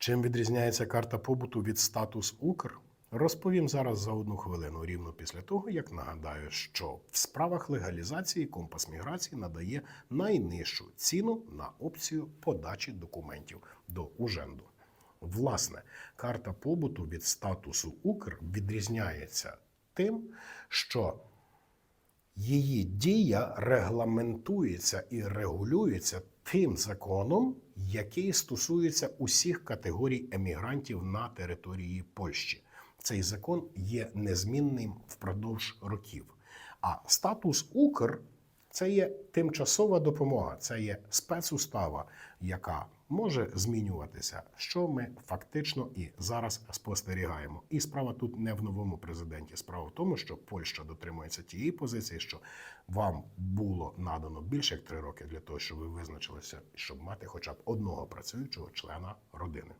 Чим відрізняється карта побуту від статус Укр? Розповім зараз за одну хвилину, рівно після того, як нагадаю, що в справах легалізації компас міграції надає найнижчу ціну на опцію подачі документів до Уженду. Власне, карта побуту від статусу Укр відрізняється тим, що її дія регламентується і регулюється тим законом, який стосується усіх категорій емігрантів на території Польщі. Цей закон є незмінним впродовж років. А статус Укр це є тимчасова допомога, це є спецустава, яка може змінюватися, що ми фактично і зараз спостерігаємо. І справа тут не в новому президенті. Справа в тому, що Польща дотримується тієї позиції, що вам було надано більше як три роки для того, щоб ви визначилися, щоб мати хоча б одного працюючого члена родини.